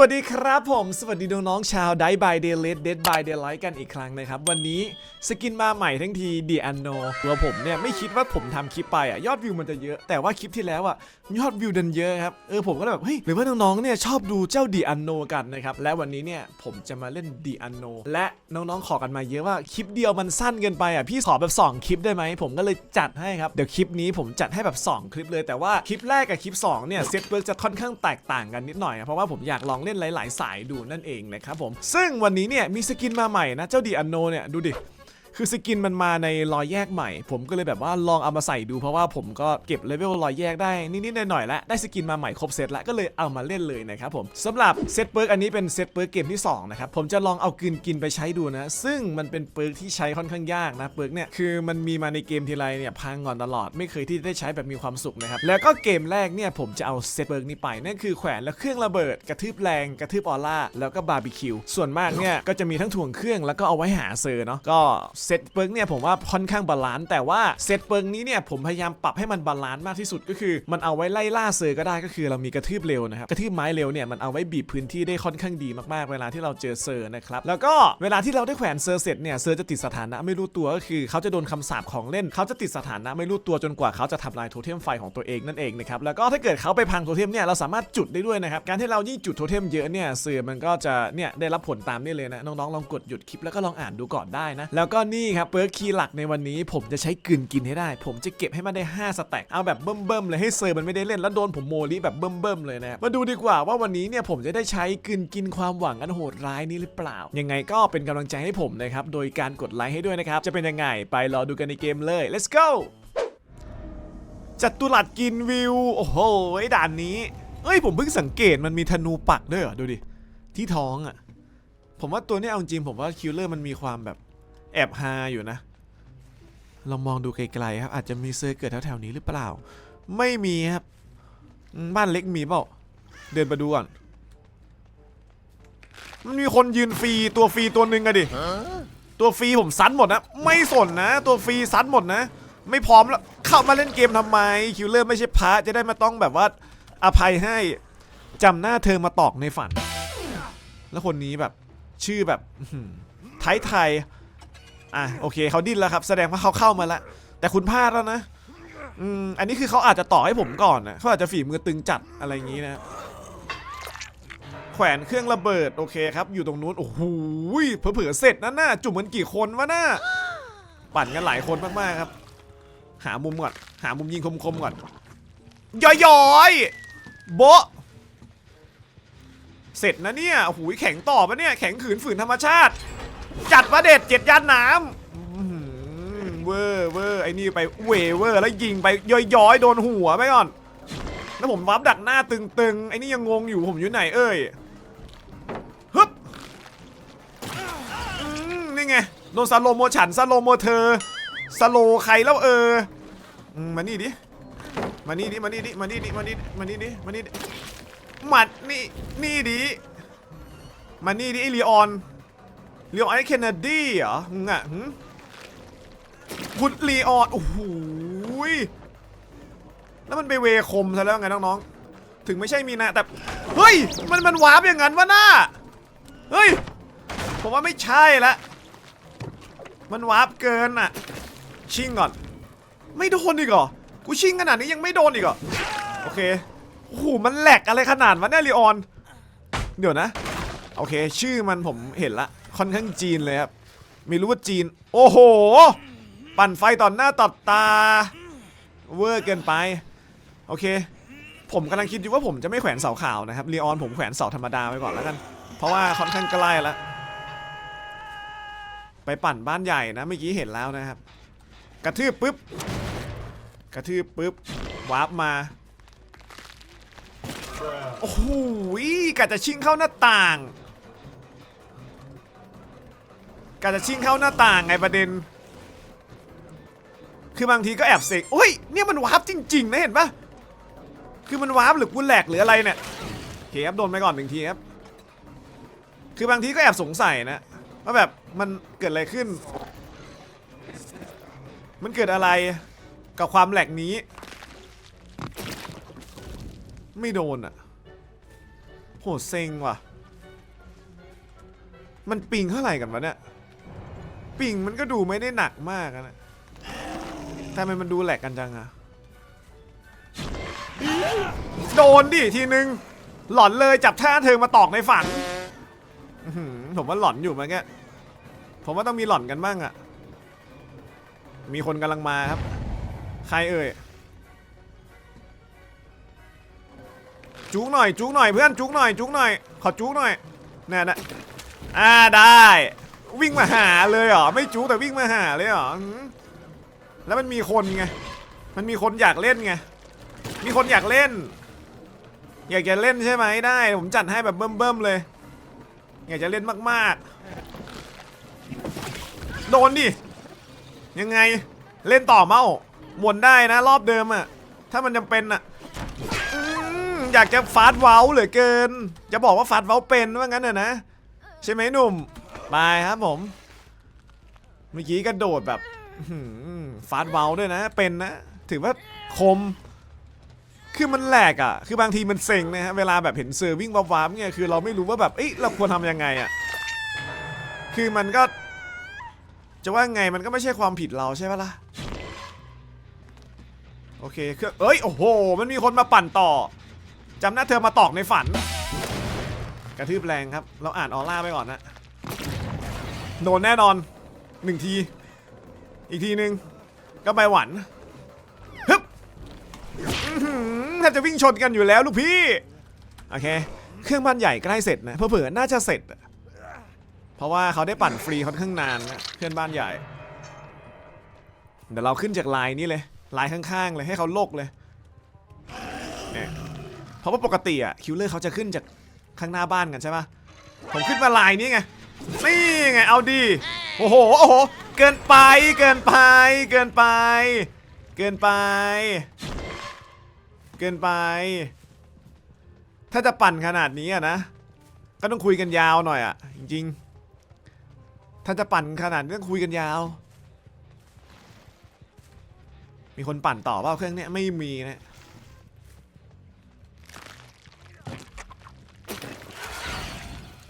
วัสดีครับผม สวัสดีน้องๆชาวไดบายเดล d เดดบายเดลไลท์กันอีกครั้งนะครับ วันนี้สกินมาใหม่ทั้งทีดีอันโนตัวผมเนี่ยไม่คิดว่าผมทำคลิปไปอะยอดวิวมันจะเยอะ แต่ว่าคลิปที่แล้วอะยอดวิวดันเยอะครับ เออผมก็เลยแบบเฮ้ยหรือว่าน้องๆเนี่ยชอบดูเจ้าดีอันโนกันนะครับ และวันนี้เนี่ยผมจะมาเล่นดีอันโนและน้องๆขอกันมาเยอะว่าคลิปเดียวมันสั้นเกินไปอะพี่ขอแบบสองคลิปได้ไหมผมก็เลยจัดให้ครับเดี๋ยวคลิปนี้ผมจัดให้แบบสองคลิปเลย แต่ว่าคลิปแรกกับคลิปสองเนี่ยเซตเวิร์กจะค่อนข้างแตกต่างกันนิดหน่อยเพราะว่าผมอยากลองเล่นหลาย ๆ สายดูนั่นเองนะครับผม ซึ่งวันนี้เนี่ยมีสกินมาใหม่นะ เจ้าดีอันโนเนี่ยดูดิ คือสกินมันมาในรอยแยกใหม่ ผมก็เลยแบบว่าลองเอามาใส่ดูเพราะว่าผมก็เก็บเลเวลรอยแยกได้นิดๆหน่อยๆแล้วได้สกินมาใหม่ครบเซตแล้วก็เลยเอามาเล่นเลยนะครับผมสำหรับเซตเปิร์กอันนี้เป็นเซตเปิร์กเกมที่สองนะครับผมจะลองเอากลืนกินไปใช้ดูนะ ซึ่งมันเป็นเปิร์กที่ใช้ค่อนข้างยากนะเปิร์กเนี่ยคือมันมีมาในเกมทีไรเนี่ยพังงอนตลอดไม่เคยที่ได้ใช้แบบมีความสุขนะครับแล้วก็เกมแรกเนี่ยผมจะเอาเซตเปิร์กนี้ไปนั่นคือแขวนแล้วเครื่องระเบิดกระทืบแรงกระทืบออร่าแล้วก็บาร์บีคิวส่วนมากเนี่ยก็จะมีทั้งถ่วงเครื่องแล้วก็เอาไว้หาเซอร์เนาะก็เซตเปิร์กเนี่ยผมว่าค่อนข้างบาลานซ์แต่ว่าเซตเปิร์กนี้เนี่ยผมพยายามปรับให้มันบาลานซ์มากที่สุดก็คือ มันเอาไว้ไล่ล่าเซอร์ก็ได้ก็คือเรามีกระทืบเร็วนะครับกระทืบไม้เร็วเนี่ยมันเอาไว้บีบพื้นที่ได้ค่อนข้างดีมากๆ เวลาที่เราเจอเซอร์นะครับแล้วก็เวลาที่เราได้แขวนเซอร์เสร็จเนี่ยเซอร์จะติดสถานะไม่รู้ตัวก็คือ เขาจะโดนคำสาปของเล่นเขาจะติดสถานะไม่รู้ตัวจนกว่าเขาจะทำลายโทเทมไฟของตัวเองนั่นเองนะครับแล้วก็ถ้าเกิดเขาไปพังโทเทมเนี่ยเราสามารถจุดได้ด้วยนะครับการที่เรายิ่งจุดโทเทมเยอะเนี่ยเซอร์มันก็จะเนี่ยได้รับผลตามนี้เลยนะน้องๆลองกดหยุดคลิปแล้วก็ลองอ่านดูก่อนได้นะแล้วก็นี่ครับเปิร์กคีย์หลักในวันนี้ ผมจะใช้กลืนกินให้ได้ ผมจะเก็บให้มันได้ 5 สแต็กเอาแบบเบิ่มๆเลยให้เซอร์มันไม่ได้เล่นแล้วโดนผมโมลีแบบเบิ่มๆเลยนะมาดูดีกว่าว่าวันนี้เนี่ยผมจะได้ใช้กลืนกินความหวังอันโหดร้ายนี้หรือเปล่า ยังไงก็เป็นกำลังใจให้ผมนะครับโดยการกดไลค์ให้ด้วยนะครับจะเป็นยังไงไปรอดูกันในเกมเลย let's go จัตุรัสกินวิว โอ้โหด่านนี้ เอ้ยผมเพิ่งสังเกตมันมีธนูปักด้วยเหรอ ดูดิ ที่ท้องอะ่ะ ผมว่าตัวนี้เอาจริงผมว่าคิลเลอร์มันมีความแบบ แอบฮาอยู่นะ เรามองดูไกลๆครับ อาจจะมีเซอร์เกิดแถวๆนี้หรือเปล่า ไม่มีครับ บ้านเล็กมีเปล่า เดินมาดูก่อน มันมีคนยืนฟรีตัวฟรีตัวหนึ่งอะดิ ตัวฟรีผมซัดหมดนะ ไม่สนนะ ตัวฟรีซัดหมดนะ ไม่พร้อมแล้ว เข้ามาเล่นเกมทำไม คิวเลอร์ไม่ใช่พระจะได้มาต้องแบบว่าอภัยให้จำหน้าเธอมาตอกในฝัน แล้วคนนี้แบบชื่อแบบไทยไทย อะโอเคเขาดิ้นแล้วครับ แสดงว่าเขาเข้ามาแล้ว แต่คุณพลาดแล้วนะอืมอันนี้คือเขาอาจจะต่อให้ผมก่อนนะเขาอาจจะฝีมือตึงจัดอะไรอย่างนี้นะ แขวนเครื่องระเบิดโอเคครับ อยู่ตรงนู้นโอ้โหเผื่อเสร็จนั่นน่ะจุ่มกันกี่คนวะน่ะปั่นกันหลายคนมากๆครับ หามุมก่อนหามุมยิงคมๆก่อนย่อยๆโบะเสร็จนะเนี่ยโอ้โหแข็งต่อปะเนี่ยแข็งขืนฝืนธรรมชาติ จัดประเด็ดเจ็ดย่านน้ำเวอร์เวอร์ไอ้นี่ไปเวเวอร์แล้วยิงไปย้อยๆโดนหัวไปก่อน แล้วผมวับดักหน้าตึงๆ ไอ้นี่ยังงงอยู่ผมอยู่ไหนเอ้ยฮึบนี่ไงโดนสโลโมฉันสโลโมเธอสโลใครแล้วเออมานี่ดิมานี่ดิมานี่ดิมานี่ดิมานี่มานี่ดิมานี่ดิมานี่นี่ดิมานี่ดิไอลีออน เลีออนไอเคนเนดีเหรอมึงอะคุณลีออนโอ้โหแล้วมันไปเวคมซะแล้วไงน้องๆ ถึงไม่ใช่มีนะแต่ เฮ้ย มันมันวาร์ปอย่างนั้นวะหน้า เฮ้ย ผมว่าไม่ใช่ละ มันวาร์ปเกินอะชิงก่อน ไม่โดนอีกเหรอ กูชิงขนาดนี้ยังไม่โดนอีกเหรอ โอเค โอ้โห มันแหลกอะไรขนาดวะเนี่ยลีออน เดี๋ยวนะ โอเค ชื่อมันผมเห็นละ ค่อนข้างจีนเลยครับไม่รู้ว่าจีน โอ้โห ปั่นไฟต่อหน้าต่อตา เวอร์เกินไป โอเค ผมกำลังคิดอยู่ว่าผมจะไม่แขวนเสาขาวนะครับรีออนผมแขวนเสาธรรมดาไว้ก่อนแล้วกัน เพราะว่าค่อนข้างใกล้แล้ว ไปปั่นบ้านใหญ่นะเมื่อกี้เห็นแล้วนะครับ กระทืบปุ๊บ กระทืบปุ๊บ วาร์ปมา โอ้โหกะจะชิงเข้าหน้าต่าง กะจะชิงเข้าหน้าต่างไงประเด็น คือบางทีก็แอบเสกโอ้ยเนี่ยมันวาร์ปจริงๆนะเห็นปะคือมันวาร์ปหรือกูแหลกหรืออะไรเนี่ยเคครับโดนไปก่อนหนึ่งทีครับ คือบางทีก็แอบสงสัยนะว่าแบบมันเกิดอะไรขึ้น มันเกิดอะไรกับความแหลกนี้ ไม่โดนอะผหเซ็งว่ะ มันปิงเท่าไหร่กันวะเนี่ย ปิ่งมันก็ดูไม่ได้หนักมากนะทำไมมันดูแหลกกันจังอะโดนดิทีนึง หลอนเลยจับท่าเธอมาตอกในฝันผมว่าหลอนอยู่มื่อกี้ผมว่าต้องมีหลอนกันบ้างอะมีคนกำลังมาครับ ใครเอ่ยจุกหน่อยจุกหน่อยเพื่อนจุกหน่อยจุกหน่อย ขอจุกหน่อยแน่นะอ่าได้ วิ่งมาหาเลยเหรอไม่จุกแต่วิ่งมาหาเลยเหรอแล้วมันมีคนไงมันมีคนอยากเล่นไงมีคนอยากเล่น อยากจะเล่นใช่ไหมได้ ผมจัดให้แบบเบิ่มๆเลย อยากจะเล่นมากๆ โดนดิยังไงเล่นต่อเมาหมุนได้นะ รอบเดิมอะถ้ามันจำเป็นอะอยากจะฟาดเว้าเหลือเกิน จะบอกว่าฟาดเว้าเป็นว่างั้นเนอะนะ ใช่ไหมหนุ่ม บายครับผม เมื่อกี้กระโดดแบบฟาดเว้าด้วยนะ เป็นนะ ถือว่าคม คือมันแหลกอะ คือบางทีมันเซ็งนะฮะ เวลาแบบเห็นเซอร์วิ่งวับวับเนี่ย คือเราไม่รู้ว่าแบบ เอ้ยเราควรทำยังไงอะ คือมันก็ จะว่าไงมันก็ไม่ใช่ความผิดเราใช่ปะล่ะ โอเคเครื่องเอ้ย โอ้โห มันมีคนมาปั่นต่อ จำหน้าเธอมาตอกในฝัน กระทืบแรงครับ เราอ่านออร่าไปก่อนนะ โดนแน่นอนหนึ่งที อีกทีหนึ่งก็ใบหวันฮึบแทบจะวิ่งชนกันอยู่แล้วลูกพี่ โอเค เครื่องบ้านใหญ่ใกล้เสร็จนะเผื่อๆน่าจะเสร็จ เพราะว่าเขาได้ปั่นฟรีค่อนข้างนานนะเครื่องบ้านใหญ่ เดี๋ยวเราขึ้นจากลายนี้เลยลายข้างๆเลยให้เขาโลกเลยเนี่ยเพราะว่าปกติอะคิวเลอร์เขาจะขึ้นจากข้างหน้าบ้านกันใช่ปะผมขึ้นมาลายนี้ไง นี่ไงเอาดีโอ้โหโอ้โหเกินไปเกินไปเกินไป เกินไป เกินไป ถ้าจะปั่นขนาดนี้อะนะก็ต้องคุยกันยาวหน่อยอะจริงๆ ถ้าจะปั่นขนาดนี้ต้องคุยกันยาว มีคนปั่นต่อเปล่าเครื่องเนี้ยไม่มีนะ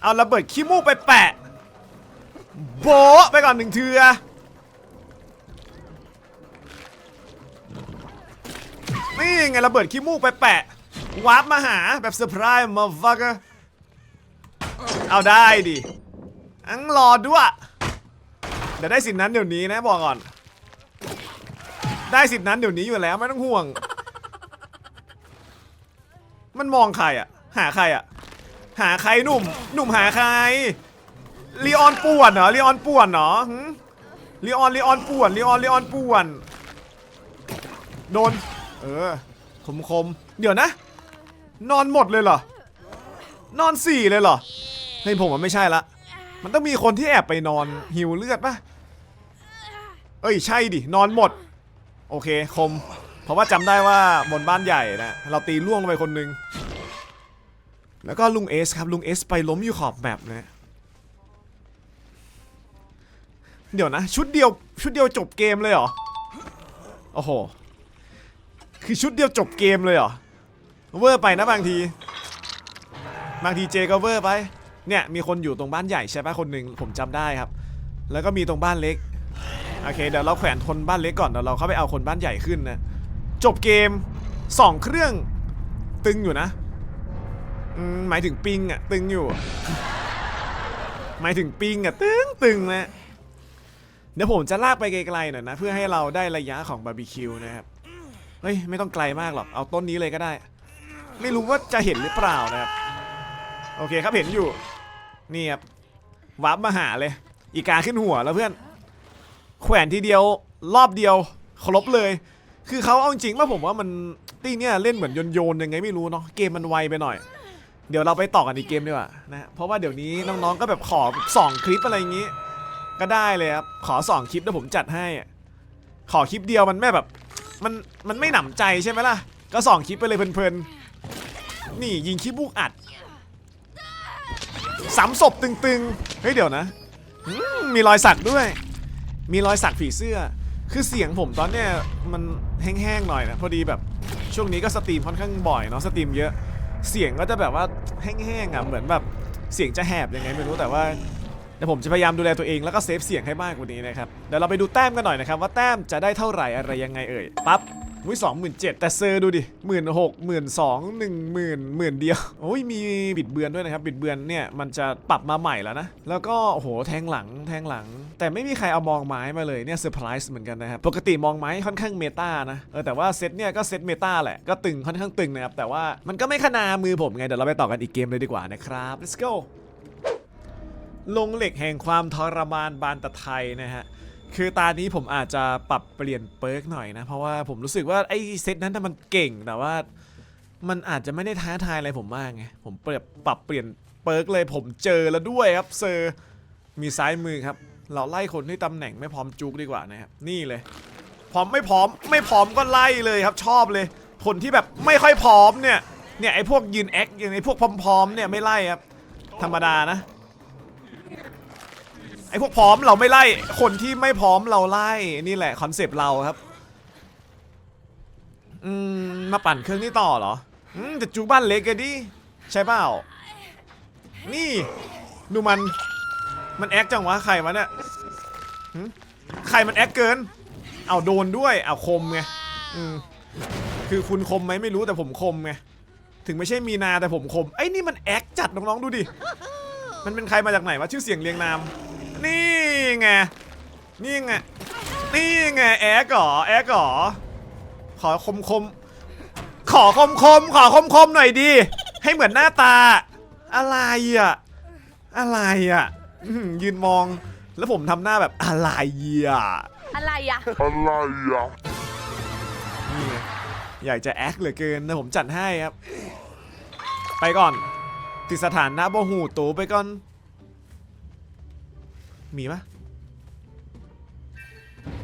เอาระเบิดขี้มูกไปแปะ โบะไปก่อนหนึ่งเทือนี่ไงระเบิดขี้มูกไปแปะวาร์ปมาหาแบบเซอร์ไพรส์มาฟักเอาได้ดิอังรอด้วยเดี๋ยวได้สินนั้นเดี๋ยวนี้นะบอกก่อน ได้สิทธินั้นเดี๋ยวนี้อยู่แล้วไม่ต้องห่วง มันมองใครอะหาใครอะ หาใครหนุ่ม หนุ่มหาใครลีออนป่วนเหรอลีออนป่วนเหรอลีออนลีออนป่วนลีออนลีออนป่วน โดน เออคมคมๆเดี๋ยวนะ นอนหมดเลยเหรอ นอนสี่เลยเหรอเฮ้ยผมว่าไม่ใช่ละ มันต้องมีคนที่แอบไปนอนหิวเลือดปะเอ้ยใช่ดิ นอนหมด โอเคคม เพราะว่าจำได้ว่าบนบ้านใหญ่นะ เราตีล่วงลงไปคนหนึ่ง แล้วก็ลุงเอสครับลุงเอสไปล้มอยู่ขอบแมปนะเดี๋ยวนะ ชุดเดียวชุดเดียวจบเกมเลยเหรอ โอ้โห คือชุดเดียวจบเกมเลยเหรอ เวอร์ไปนะบางที บางทีเจก็เวอร์ไป เนี่ยมีคนอยู่ตรงบ้านใหญ่ใช่ปะคนหนึ่งผมจำได้ครับ แล้วก็มีตรงบ้านเล็ก โอเคเดี๋ยวเราแขวนคนบ้านเล็กก่อนเดี๋ยวเราเข้าไปเอาคนบ้านใหญ่ขึ้นนะ จบเกมสองเครื่องตึงอยู่นะ อืมหมายถึงปิงอะ ตึงอยู่ หมายถึงปิงอะ ตึงตึงนะเดี๋ยวผมจะลากไปไกลๆหน่อยนะ เพื่อให้เราได้ระยะของบาร์บีคิวนะครับ เฮ้ย ไม่ต้องไกลมากหรอก เอาต้นนี้เลยก็ได้ ไม่รู้ว่าจะเห็นหรือเปล่านะครับ โอเคครับเห็นอยู่ นี่ครับวับมาหาเลย อีกาขึ้นหัวแล้วเพื่อน แขวนทีเดียวรอบเดียวครบเลย คือเขาเอาจริงว่าผมว่ามันตี้เนี่ยเล่นเหมือนโยนโยนยังไงไม่รู้เนาะเกมมันไวไปหน่อย เดี๋ยวเราไปต่อกันอีกเกมดีกว่านะฮะเพราะว่าเดี๋ยวนี้น้องๆก็แบบขอสองคลิปอะไรอย่างงี้ ก็ได้เลยครับขอสองคลิปแล้วผมจัดให้ ขอคลิปเดียวมันไม่แบบมันมันไม่หนำใจใช่ไหมล่ะ ก็สองคลิปไปเลยเพลินๆนี่ยิงคลิปบุกอัดสามศพตึงๆเฮ้ยเดี๋ยวนะมมีรอยสักด้วย มีรอยสักผีเสื้อ คือเสียงผมตอนเนี้ยมันแห้งๆหน่อยนะพอดีแบบช่วงนี้ก็สตรีมค่อนข้างบ่อยเนาะสตรีมเยอะ เสียงก็จะแบบว่าแห้งๆอะเหมือนแบบเสียงจะแหบยังไงไม่รู้แต่ว่าเดี๋ยวผมจะพยายามดูแลตัวเองแล้วก็เซฟเสียงให้มากกว่านี้นะครับเดี๋ยวเราไปดูแต้มกันหน่อยนะครับว่าแต้มจะได้เท่าไหร่อะไรยังไงเอ่ยปั๊บ อุ้ยสองหมื่นเจ็ดแต่เซอร์ดูดิหมื่นหกหมื่นสองหนึ่งหมื่นหมื่นเดียวโอ้ยมีบิดเบือนด้วยนะครับ บิดเบือนเนี่ยมันจะปรับมาใหม่แล้วนะ แล้วก็โอ้โหแทงหลังแทงหลัง แต่ไม่มีใครเอามองไม้มาเลยเนี่ยเซอร์ไพรส์เหมือนกันนะครับปกติมองไม้ค่อนข้างเมตานะเออแต่ว่าเซตเนี่ยก็เซตเมตาแหละก็ตึงค่อนข้างตึงนะครับแต่ว่ามันก็ไม่ขนามือผมไงเดี๋ยวเราไปต่อกันอีกเกมเลยดีกว่านะครับ let's go ลงเหล็กแห่งความทรมานบานตะไทยนะฮะ คือตานี้ผมอาจจะปรับเปลี่ยนเปิร์กหน่อยนะ เพราะว่าผมรู้สึกว่าไอ้เซตนั้นน่ะมันเก่งแต่ว่า มันอาจจะไม่ได้ท้าทายอะไรผมมากไง ผมเปรียบปรับเปลี่ยนเปิร์กเลยผมเจอแล้วด้วยครับเซอร์ มีซ้ายมือครับ เราไล่คนที่ตำแหน่งไม่พร้อมจุกดีกว่านะครับ นี่เลย พร้อมไม่พร้อมไม่พร้อมก็ไล่เลยครับชอบเลย คนที่แบบไม่ค่อยพร้อมเนี่ย เนี่ยไอ้พวกยืนแอคอย่างไอ้พวกพร้อมๆเนี่ยไม่ไล่ครับ ธรรมดานะ ไอ้พวกพร้อมเราไม่ไล่ คนที่ไม่พร้อมเราไล่ นี่แหละคอนเซปต์เราครับ อืม มาปั่นเครื่องนี้ต่อเหรอ อืมแต่จูบ้านเล็กกันดิ ใช่เปล่า นี่ ดูมัน มันแอคจังวะใครวะเนี่ยใครมันแอคเกิน เอาโดนด้วย เอาคมไง อืม คือคุณคมไหมไม่รู้แต่ผมคมไง ถึงไม่ใช่มีนาแต่ผมคม ไอ้นี่มันแอคจัดน้องๆดูดิ มันเป็นใครมาจากไหนวะชื่อเสียงเรียงนาม นี่ไง นี่ไง นี่ไงแอคเหรอแอคเหรอ ขอคมคมๆขอคมคมๆขอคมคมๆหน่อยดี ให้เหมือนหน้าตา อะไรอะ อะไรอะอื้อหือยืนมอง แล้วผมทำหน้าแบบอะไรอะ อะไรอะอะไรอะนี่ไงอยากจะแอคเหลือเกินนะผมจัดให้ครับ ไปก่อน ติดสถานนะโบหูตูไปก่อน มีปะ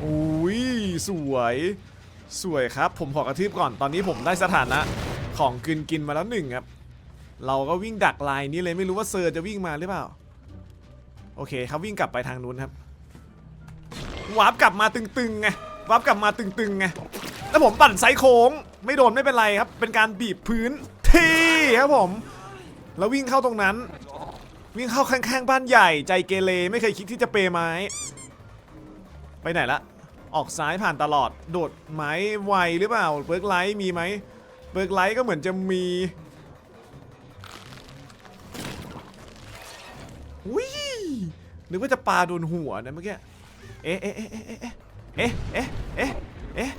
อุ้ยสวย สวยครับ ผมขอกระทืบก่อนตอนนี้ผมได้สถานะของกินกินมาแล้วหนึ่งครับ เราก็วิ่งดักลายนี้เลยไม่รู้ว่าเซอร์จะวิ่งมาหรือเปล่า โอเคครับวิ่งกลับไปทางนู้นครับวาร์ปกลับมาตึงๆไงวาร์ปกลับมาตึงๆไงแล้วผมปั่นไซส์โค้ง ไม่โดนไม่เป็นไรครับ เป็นการบีบพื้นที่ครับผม แล้ววิ่งเข้าตรงนั้น วิ่งเข้าข้างๆบ้านใหญ่ใจเกเรไม่เคยคิดที่จะเปย์ไม้ ไปไหนละ ออกซ้ายผ่านตลอดโดดไม้ไวหรือเปล่าเบิร์กไลท์มีไหมเบิร์กไลท์ก็เหมือนจะมีวินึกว่าจะปลาโดนหัวนะเมื่อกี้เอ๊ะเอ๊ะเอ๊ะเอ๊ะเอ๊ะเอ๊ะเอ๊ะเอ๊ะเอ๊ะ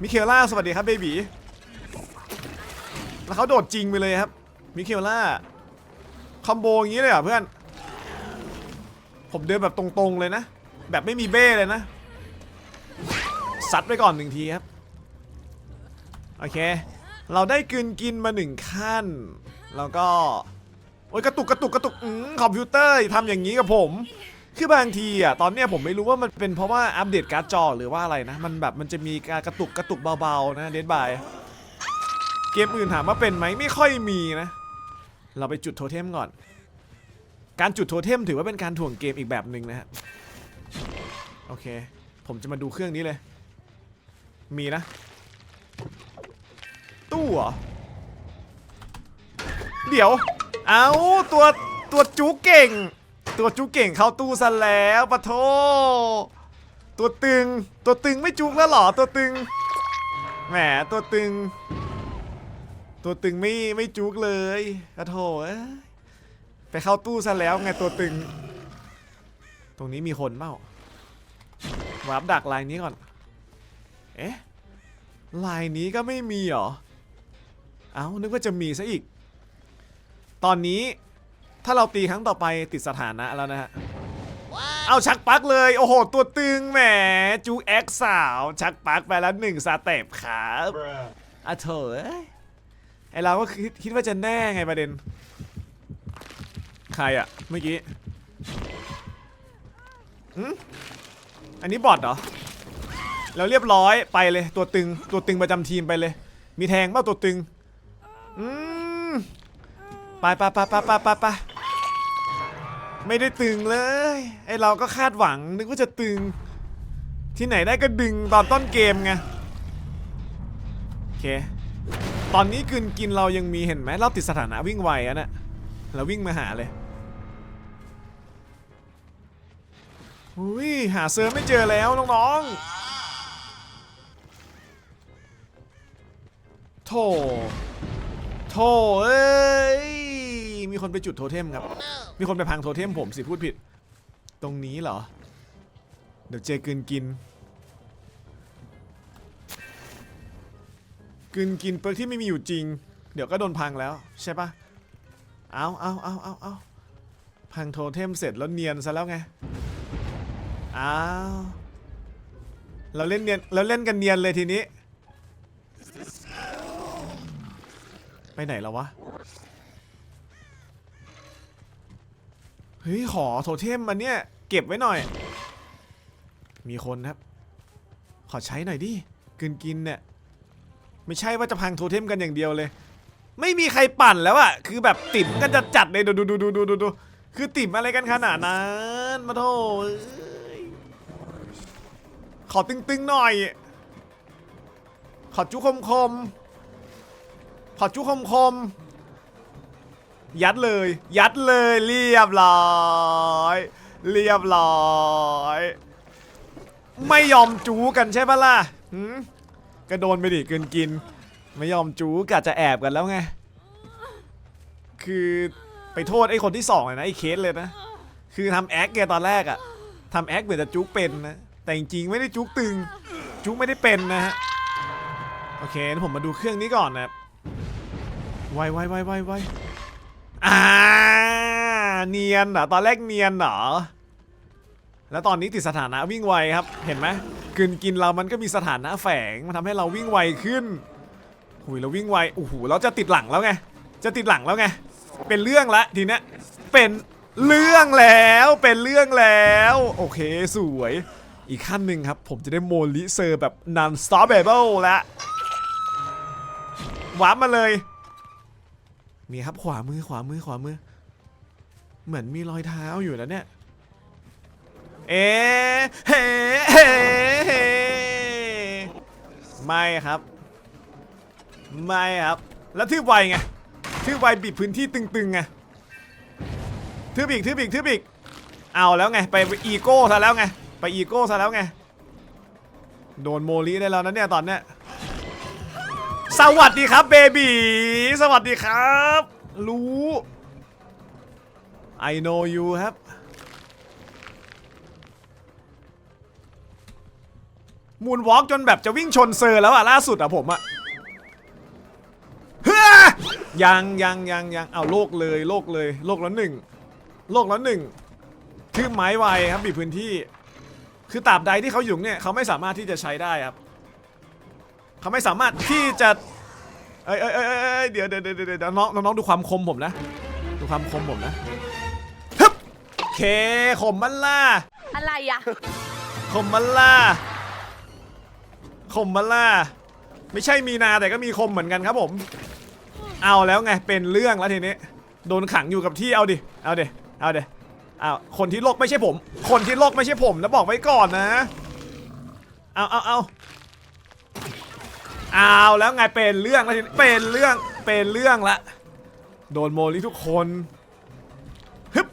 มิเคลล่าสวัสดีครับเบบีแล้วเขาโดดจริงไปเลยครับมิเคลล่า คอมโบอย่างนี้เลยเหรอเพื่อน ผมเดินแบบตรงๆเลยนะ แบบไม่มีเบ้เลยนะซัดไปก่อนหนึ่งทีครับ โอเค เราได้กินกินมาหนึ่งขั้น แล้วก็ โอ้ยกระตุกกระตุกกระตุกอืมคอมพิวเตอร์ทำอย่างนี้กับผม คือบางทีอะตอนเนี้ยผมไม่รู้ว่ามันเป็นเพราะว่าอัปเดตการ์ดจอหรือว่าอะไรนะ มันแบบมันจะมีการกระตุกกระตุกเบาๆนะเดดบาย เกมอื่นถามว่าเป็นไหมไม่ค่อยมีนะ เราไปจุดโทเทมก่อน การจุดโทเทมถือว่าเป็นการถ่วงเกมอีกแบบหนึ่งนะฮะ โอเค ผมจะมาดูเครื่องนี้เลย มีนะ ตู้เหรอ เดี๋ยว เอาตัวตัวจูเก่ง ตัวจูเก่งเข้าตู้ซะแล้วปะโท ตัวตึง ตัวตึงไม่จุกแล้วหรอ ตัวตึง แหม ตัวตึง ตัวตึงไม่ไม่จุกเลยปะโทเอ้ยไปเข้าตู้ซะแล้วไงตัวตึง ตรงนี้มีคนเปล่าวาร์ปดักลายนี้ก่อน เอ๊ะ ลายนี้ก็ไม่มีเหรอ เอ้านึกว่าจะมีซะอีก ตอนนี้ถ้าเราตีครั้งต่อไปติดสถานะแล้วนะฮะ เอาชักปลั๊กเลย โอ้โห ตัวตึงแหมจูแอ็กสาว ชักปลั๊กไปแล้วหนึ่งสเต็ปครับอะเถอะเอ้ย ไอเราก็คิดคิดว่าจะแน่ไงประเด็น ใครอะเมื่อกี้อืมอันนี้บอทเหรอ แล้วเรียบร้อยไปเลยตัวตึงตัวตึงประจำทีมไปเลย มีแทงเปล่าตัวตึง อืมไปไปไปไปไปไปไปไม่ได้ตึงเลย ไอเราก็คาดหวังนึกว่าจะตึง ที่ไหนได้ก็ดึงตอนต้นเกมไง โอเค ตอนนี้กลืนกินเรายังมีเห็นไหมเราติดสถานะวิ่งไวอะน่ะเราวิ่งมาหาเลยอุ้ยหาเซิร์ฟไม่เจอแล้วน้องๆโถโถเอ้ยมีคนไปจุดโทเทมครับ มีคนไปพังโทเทมผมสิพูดผิด ตรงนี้เหรอ เดี๋ยวเจอกลืนกิน กลืนกินเปิร์กที่ไม่มีอยู่จริง เดี๋ยวก็โดนพังแล้วใช่ปะเอาเอาเอาเอาเอาพังโทเทมเสร็จแล้วเนียนซะแล้วไงอ้าวเราเล่นเนียนเราเล่นกันเนียนเลยทีนี้ ไปไหนแล้ววะเฮ้ยขอโทเทมมันเนี่ยเก็บไว้หน่อย มีคนครับ ขอใช้หน่อยดิกลืนกินเนี่ย ไม่ใช่ว่าจะพังโทเทมกันอย่างเดียวเลย ไม่มีใครปั่นแล้วอะคือแบบติ่มกันจะจัดเลยดูดูดูดูดูดูดูคือติ่มอะไรกันขนาดนั้นมาโทขอตึงๆหน่อย ขอจุคมคม ขอจุคมคม ยัดเลย ยัดเลยเรียบร้อย เรียบร้อย ไม่ยอมจูกันใช่ปะล่ะหืม ก็โดนไปดิกินกิน ไม่ยอมจูกะจะแอบกันแล้วไง คือไปโทษไอ้คนที่สองเลยนะไอ้เคสเลยนะ คือทำแอคแกตอนแรกอะทำแอคเหมือนจะจุกเป็นนะ แต่จริงๆไม่ได้จุกตึง จุกไม่ได้เป็นนะฮะ โอเคงั้นผมมาดูเครื่องนี้ก่อนนะไวไวไวไวไวอ่าเนียนเหรอตอนแรกเนียนเหรอแล้วตอนนี้ติดสถานะวิ่งไวครับ เห็นไหม กินกินเรามันก็มีสถานะแฝงมันทำให้เราวิ่งไวขึ้นหุยเราวิ่งไวโอ้โหเราจะติดหลังแล้วไง จะติดหลังแล้วไง เป็นเรื่องละทีเนี้ยเป็นเรื่องแล้วเป็นเรื่องแล้ว โอเคสวย อีกขั้นหนึ่งครับ ผมจะได้โมลิเซอร์แบบ non stoppable แล้ววาร์ปมาเลยมีครับขวามือขวามือขวามือ เหมือนมีรอยเท้าอยู่นะเนี่ย เอ๊ะเฮ้เฮ้เฮ้ไม่ครับ ไม่ครับ แล้วทืบไวไงทืบไวบีบพื้นที่ตึงๆไงทืบอีกทืบอีกทืบอีกเอาแล้วไงไปอีโก้ซะแล้วไงไปอีโก้ซะแล้วไงโดนโมลีได้แล้วนะเนี่ยตอนเนี้ยสวัสดีครับเบบีสวัสดีครับ รู้ I know you ครับ มูนวอล์กจนแบบจะวิ่งชนเซอร์แล้วอะล่าสุดอะผมอะเฮ้อยังยังยังยังเอาโลกเลยโลกเลยโลกละหนึ่งโลกละหนึ่งคือไม้ไวครับบีบพื้นที่ คือตราบใดที่เขาอยู่เนี่ยเขาไม่สามารถที่จะใช้ได้ครับเขาไม่สามารถที่จะเอ้ยเอ้ยเอ้ยเอ้ยเอ้ยเดี๋ยวเดี๋ยวเดี๋ยวเดี๋ยวน้องน้องดูความคมผมนะ ดูความคมผมนะฮึบโอเคคมมันล่าอะไรอะคมมันล่า คมมันล่าไม่ใช่มีนาแต่ก็มีคมเหมือนกันครับผม เอาแล้วไงเป็นเรื่องแล้วทีนี้ โดนขังอยู่กับที่เอาดิเอาดิเอาดิเอาคนที่โลกไม่ใช่ผม คนที่โลกไม่ใช่ผมนะบอกไว้ก่อนนะเอาเอาเอาเอาแล้วไงเป็นเรื่องแล้วทีนี้เป็นเรื่องเป็นเรื่องละโดนโมลิทุกคนฮึบ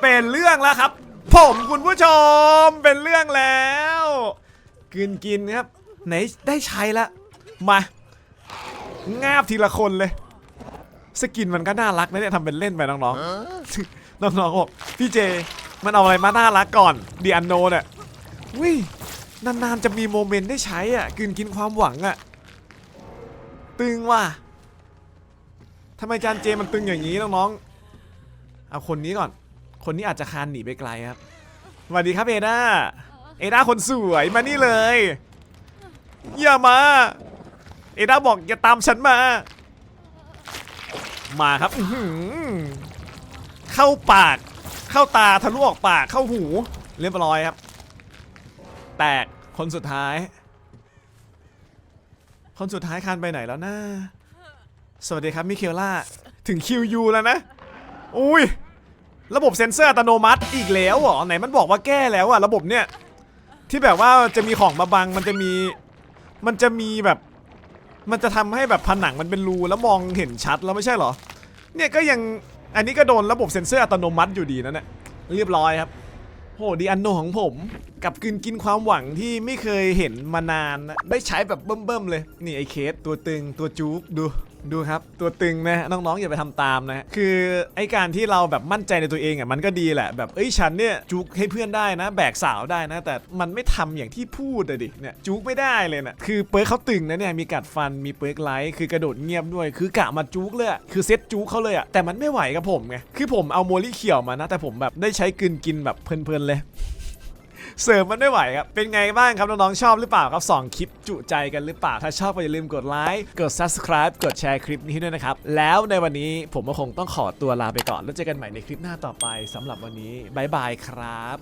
เป็นเรื่องแล้วครับ ผมคุณผู้ชมเป็นเรื่องแล้ว กินกินครับ ไหนได้ใช้ละมางาบทีละคนเลย สกินมันก็น่ารักนะเนี่ยทำเป็นเล่นไปน้องๆน้องๆบอกพี่เจมันเอาอะไรมาน่ารักก่อนดีอันโนเนี่ยวินานๆจะมีโมเมนต์ได้ใช้อะกินกินความหวังอะตึงว่ะทำไมจานเจมันตึงอย่างนี้น้องๆเอาคนนี้ก่อน คนนี้อาจจะคานหนีไปไกลครับสวัสดีครับเอดาเอดาคนสวยมานี่เลย อย่ามา เอดาบอกอย่าตามฉันมา มาครับเข้าปาก เข้าตาทะลุออกปากเข้าหู เรียบร้อยครับ แตกคนสุดท้าย คนสุดท้ายคานไปไหนแล้วนะสวัสดีครับมิเคลล่าถึงคิวยูแล้วนะ อุ้ย ระบบเซ็นเซอร์อัตโนมัติอีกแล้วเหรอไหนมันบอกว่าแก้แล้วอะระบบเนี่ย ที่แบบว่าจะมีของมาบังมันจะมี มันจะมีแบบ มันจะทำให้แบบผนังมันเป็นรูแล้วมองเห็นชัดแล้วไม่ใช่เหรอ เนี่ยก็ยังอันนี้ก็โดนระบบเซ็นเซอร์อัตโนมัติอยู่ดีนะเนี่ยเรียบร้อยครับโหดีอันโนของผม กับกินกินความหวังที่ไม่เคยเห็นมานานได้ใช้แบบเบิ่มๆเลย นี่ไอเคสตัวตึงตัวจุกดู ดูครับ ตัวตึงนะน้องๆอย่าไปทำตามนะคือไอการที่เราแบบมั่นใจในตัวเองอะมันก็ดีแหละแบบเอ้ยฉันเนี่ยจุกให้เพื่อนได้นะ แบกสาวได้นะ แต่มันไม่ทำอย่างที่พูดเลยดิเนี่ยจุกไม่ได้เลยนะคือเปิร์กเขาตึงนะเนี่ยมีกัดฟันมีเปิร์กไลท์คือกระโดดเงียบด้วย คือกะมาจุกเลยคือเซ็ตจุกเขาเลยอะแต่มันไม่ไหวกับผมไงคือผมเอาโมลี่เขียวมานะ แต่ผมแบบได้ใช้กลืนกินแบบเพลินๆเลย เสริมมันไม่ไหวครับ เป็นไงบ้างครับน้องๆชอบหรือเปล่าครับสองคลิปจุใจกันหรือเปล่า ถ้าชอบก็อย่าลืมกดไลค์ กด subscribe กดแชร์คลิปนี้ด้วยนะครับ แล้วในวันนี้ผมก็คงต้องขอตัวลาไปก่อน แล้วเจอกันใหม่ในคลิปหน้าต่อไปสำหรับวันนี้บายบายครับ